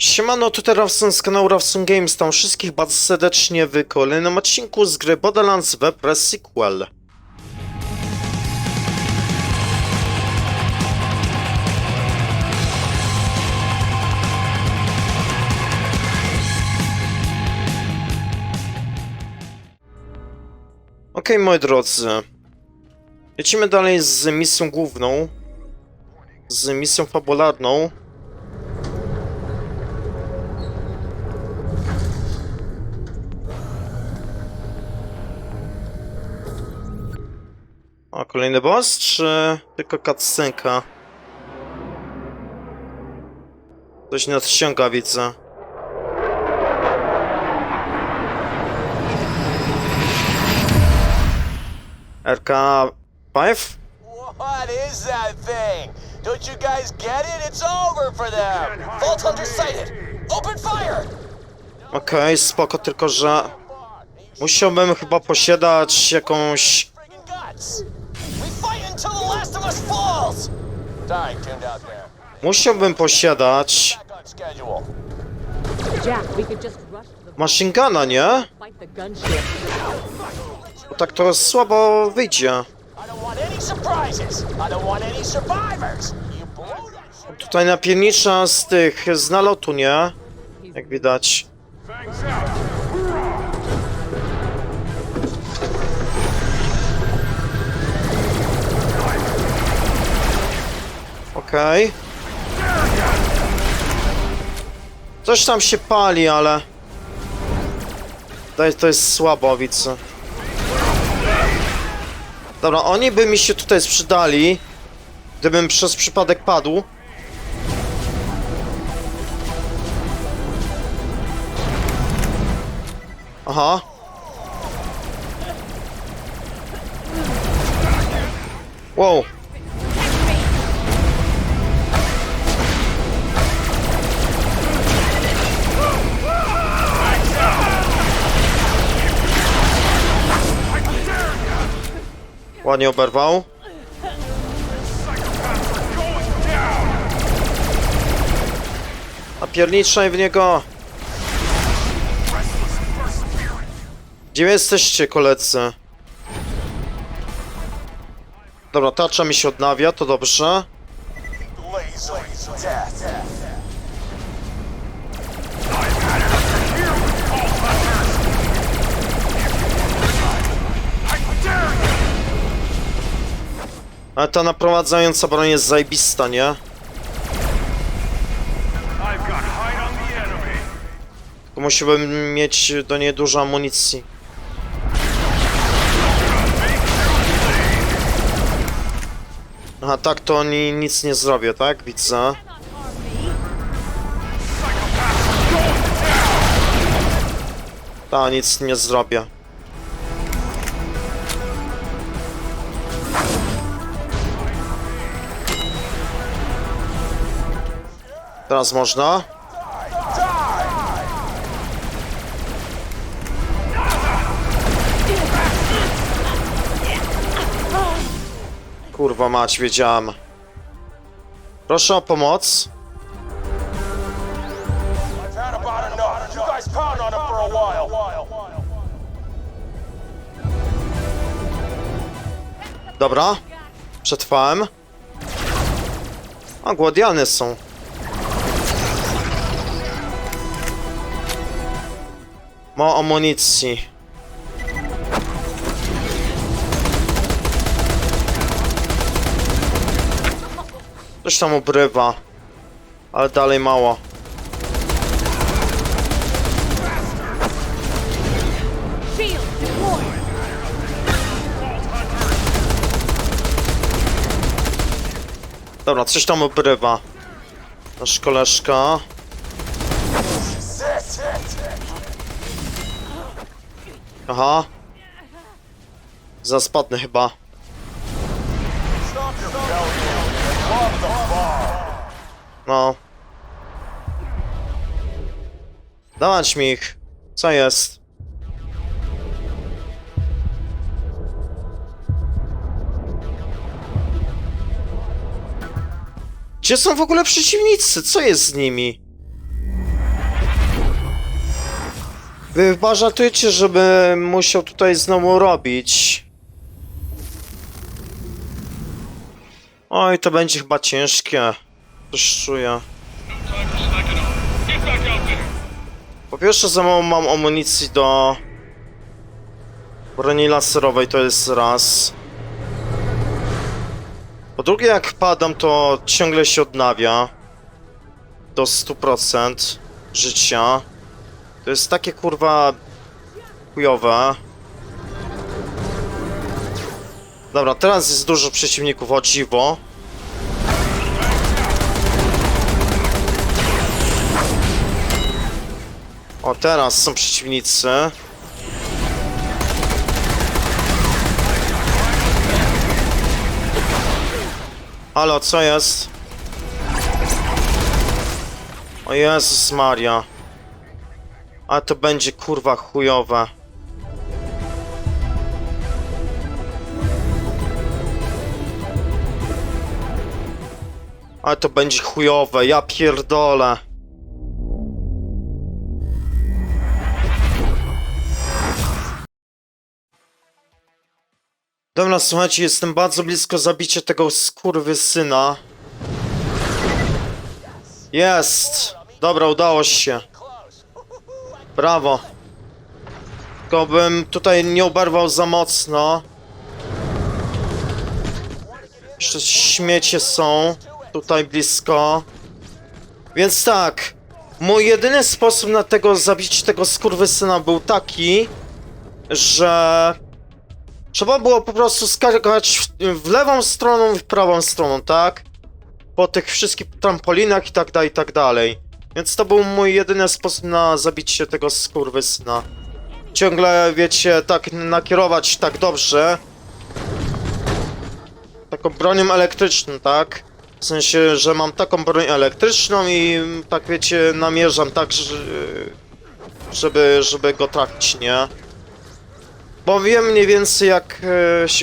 Siemano, tutaj Rawson z kanału Rawson Games. Tam wszystkich bardzo serdecznie w kolejnym odcinku z gry Borderlands Web Sequel. Okej, moi drodzy. Lecimy dalej z misją główną. Z misją fabularną. A kolejny boss, czy tylko cutscenka? Coś nadciąga, widzę. RK5? What is that thing? Don't you guys get it? It's over for them. Vault Hunter sighted. Open fire. Okej, spoko, tylko że musiałbym chyba posiadać jakąś... the machine guna, nie? Bo tak to słabo wyjdzie. Tutaj napiernicza z tych, z nalotu, nie? Jak widać. Okej. Coś tam się pali, ale... To, to jest słabo, widzę. Dobra, oni by mi się tutaj sprzedali, gdybym przez przypadek padł. Aha. Wow. Ładnie oberwał. Napierniczaj w niego. Gdzie jesteście, koledzy? Dobra, tarcza mi się odnawia, to dobrze. Laser Ale ta naprowadzająca broń jest zajebista, nie? Tylko musiałbym mieć do niej dużo amunicji. Aha, tak to oni nic nie zrobię, tak? Widzę. Ta, nic nie zrobię. Teraz można. Kurwa mać, wiedziałem. Proszę o pomoc. Dobra. Przetrwałem. A, głodiany są. Ma amunicji. Coś tam obrywa. Ale dalej mało. Dobra, coś tam obrywa. Nasz koleżka. Aha. Zaspadny chyba. No. Dawać mi ich. Co jest? Gdzie są w ogóle przeciwnicy? Co jest z nimi? Wy chyba żartujecie, żeby musiał tutaj znowu robić. Oj, to będzie chyba ciężkie. Coś czuję. Po pierwsze, za mało mam amunicji do broni laserowej, to jest raz. Po drugie, jak padam, to ciągle się odnawia do 100% życia. Jest takie kurwa chujowe. Dobra, teraz jest dużo przeciwników, o dziwo. O, teraz są przeciwnicy. Halo, co jest? O Jezus Maria. A to będzie kurwa chujowe. Ale to będzie chujowe, ja pierdolę. Dobra, słuchajcie, jestem bardzo blisko zabicia tego skurwysyna. Jest! Dobra, udało się. Brawo. Tylko bym tutaj nie oberwał za mocno. Jeszcze śmiecie są tutaj blisko. Więc tak. Mój jedyny sposób na tego zabicie tego skurwysyna był taki, że trzeba było po prostu skakać w, w lewą stroną i w prawą stroną, tak? Po tych wszystkich trampolinach i tak dalej, i tak dalej. Więc to był mój jedyny sposób na zabicie tego skurwysyna. Ciągle, wiecie, tak nakierować tak dobrze. Taką bronią elektryczną, tak? W sensie, że mam taką broń elektryczną i tak wiecie, namierzam tak, że, żeby, żeby go trafić, nie? Bo wiem mniej więcej jak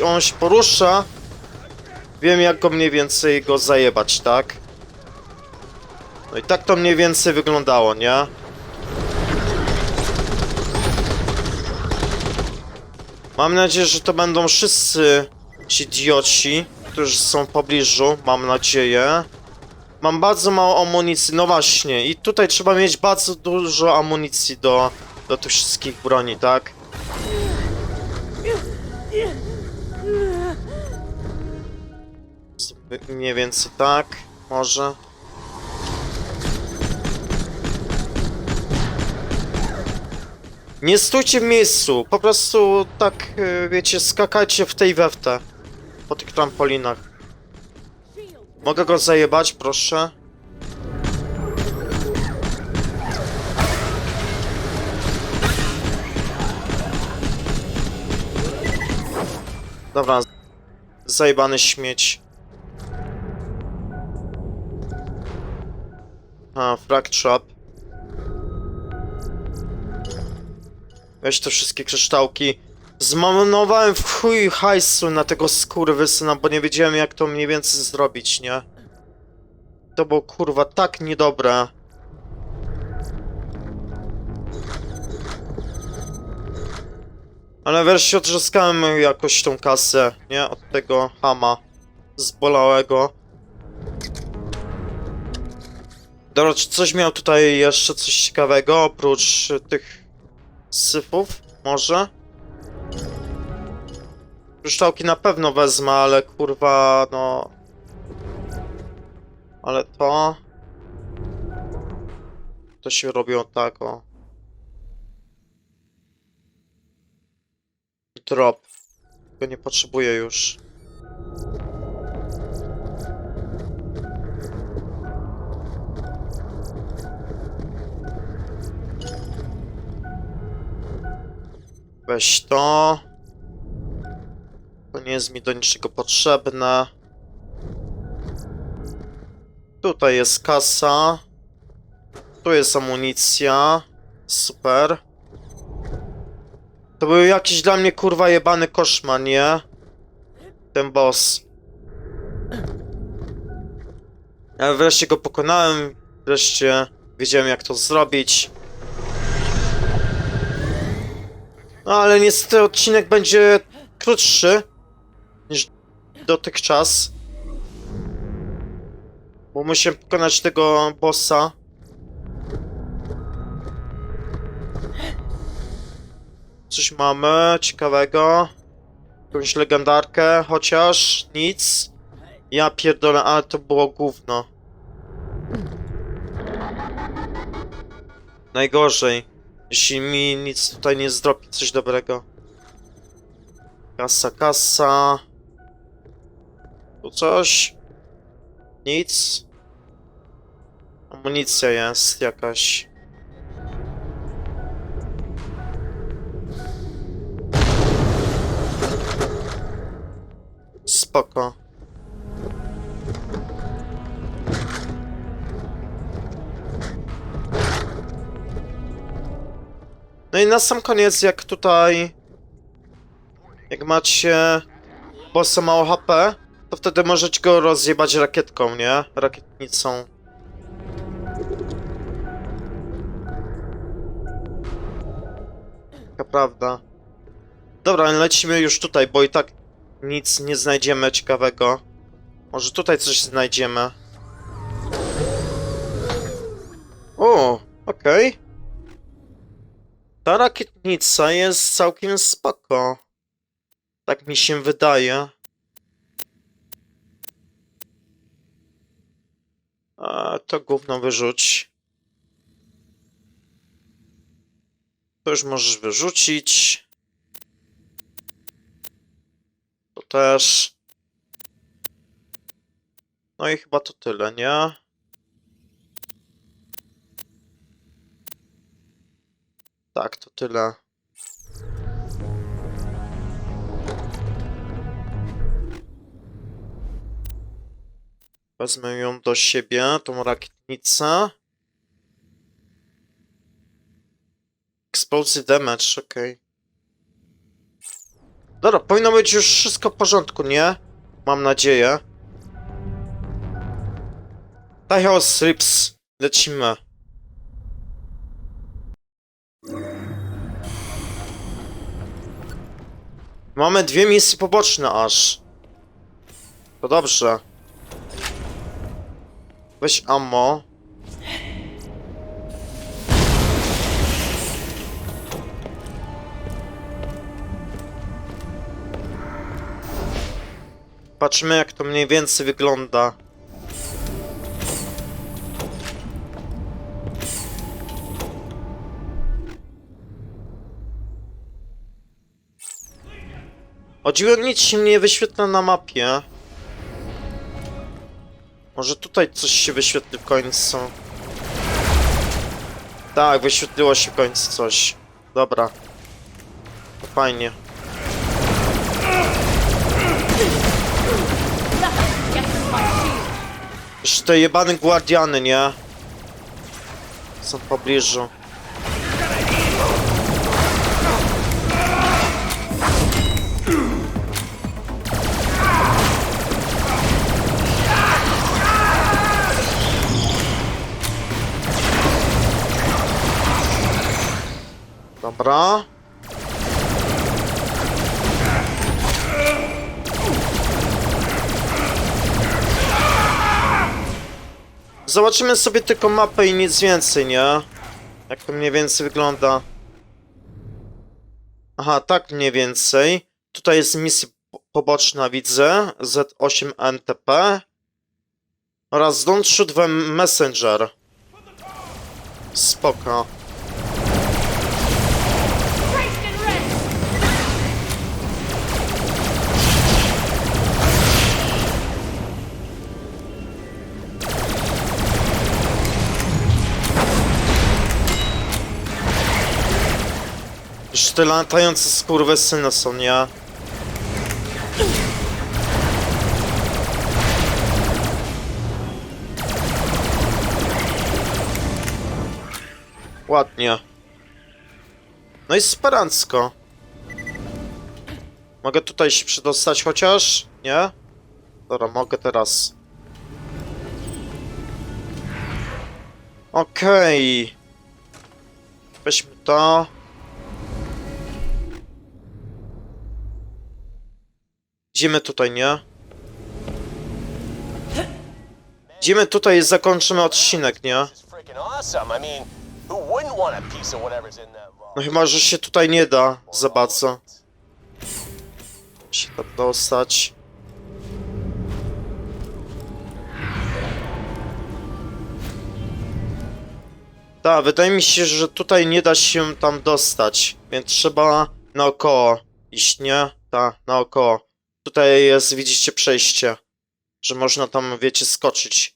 e, on się porusza. Wiem jak go mniej więcej go zajebać, tak? No i tak to mniej więcej wyglądało, nie? Mam nadzieję, że to będą wszyscy ci idioci, którzy są w pobliżu, mam nadzieję. Mam bardzo mało amunicji, no właśnie, i tutaj trzeba mieć bardzo dużo amunicji do, do tych wszystkich broni, tak? Mniej więcej tak, może. Nie stójcie w miejscu, po prostu tak, y, wiecie, skakajcie w tej weftę. Po tych trampolinach. Mogę go zajebać, proszę? Dobra, zajebany śmieć. A, frag trap. Weź te wszystkie kryształki. Zmarnowałem w chuj hajsu na tego skurwysyna, bo nie wiedziałem jak to mniej więcej zrobić, nie? To było kurwa tak niedobre. Ale wreszcie odrzyskałem jakoś tą kasę, nie? Od tego hama zbolałego. Dobra, czy coś miał tutaj jeszcze coś ciekawego oprócz tych syfów? Może? Kryształki na pewno wezmę, ale kurwa, no... Ale to... To się robiło tak, o. Drop. Go nie potrzebuję już. Weź to. To nie jest mi do niczego potrzebne. Tutaj jest kasa. Tu jest amunicja. Super. To był jakiś dla mnie kurwa jebany koszmar, nie? Ten boss. Ale wreszcie go pokonałem. Wreszcie wiedziałem jak to zrobić. No ale niestety odcinek będzie krótszy niż dotychczas. Bo musimy pokonać tego bossa. Coś mamy ciekawego. Jakąś legendarkę, chociaż nic. Ja pierdolę, ale to było gówno. Najgorzej. Jeśli mi nic tutaj nie zdrobi, coś dobrego. Kasa, kasa. Tu coś? Nic. Amunicja jest jakaś. Spoko. No i na sam koniec, jak tutaj... Jak macie bossa mało HP, to wtedy możecie go rozjebać rakietką, nie? Rakietnicą. Taka prawda. Dobra, lecimy już tutaj, bo i tak nic nie znajdziemy ciekawego. Może tutaj coś znajdziemy. O, okej. Ta rakietnica jest całkiem spoko. Tak mi się wydaje. A, to gówno wyrzuć. To już możesz wyrzucić. To też. No i chyba to tyle, nie? Tak, to tyle. Wezmę ją do siebie, tą rakietnicę. Explosive damage, okej. Dobra, powinno być już wszystko w porządku, nie? Mam nadzieję. Lighthouse Rips, lecimy. Mamy dwie misje poboczne aż. To dobrze. Weź ammo. Patrzmy jak to mniej więcej wygląda. O dziwo nic się nie wyświetla na mapie. Może tutaj coś się wyświetli w końcu. Tak, wyświetliło się w końcu coś. Dobra. To fajnie. Jeszcze te jebane guardiany, nie? Są w pobliżu. Dobra. Zobaczymy sobie tylko mapę i nic więcej, nie? Jak to mniej więcej wygląda. Aha, tak mniej więcej. Tutaj jest misja po- poboczna, widzę. Z8 NTP. Oraz Don't Shoot the Messenger. Spoko. Już te latające skurwysyny są, nie? Ładnie. No i sperancko. Mogę tutaj się przedostać chociaż? Nie? Dobra, mogę teraz. Okej. Weźmy to. Idziemy tutaj, nie? Idziemy tutaj i zakończymy odcinek, nie? No chyba, że się tutaj nie da za bardzo się tam dostać. Tak, wydaje mi się, że tutaj nie da się tam dostać, więc trzeba naokoło iść, nie? Tak, naokoło. Tutaj jest, widzicie, przejście, że można tam, wiecie, skoczyć.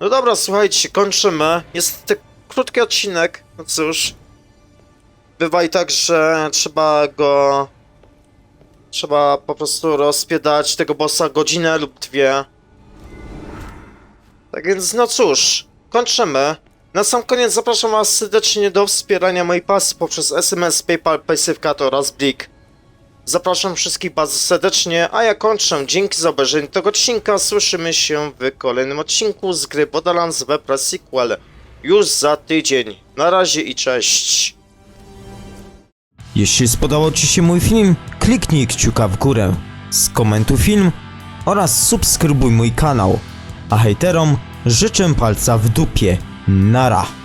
No dobra, słuchajcie, kończymy. Jest krótki odcinek, no cóż. Bywa i tak, że trzeba go... Trzeba po prostu rozpiedać tego bossa godzinę lub dwie. Tak więc, no cóż, kończymy. Na sam koniec zapraszam Was serdecznie do wspierania mojej pasji poprzez SMS, PayPal, Paysafecat oraz Blik. Zapraszam wszystkich bardzo serdecznie, a ja kończę. Dzięki za obejrzenie tego odcinka. Słyszymy się w kolejnym odcinku z gry Borderlands Webra Sequel już za tydzień. Na razie i cześć. Jeśli spodobał Ci się mój film, kliknij kciuka w górę, skomentuj film oraz subskrybuj mój kanał. A hejterom życzę palca w dupie. Nara.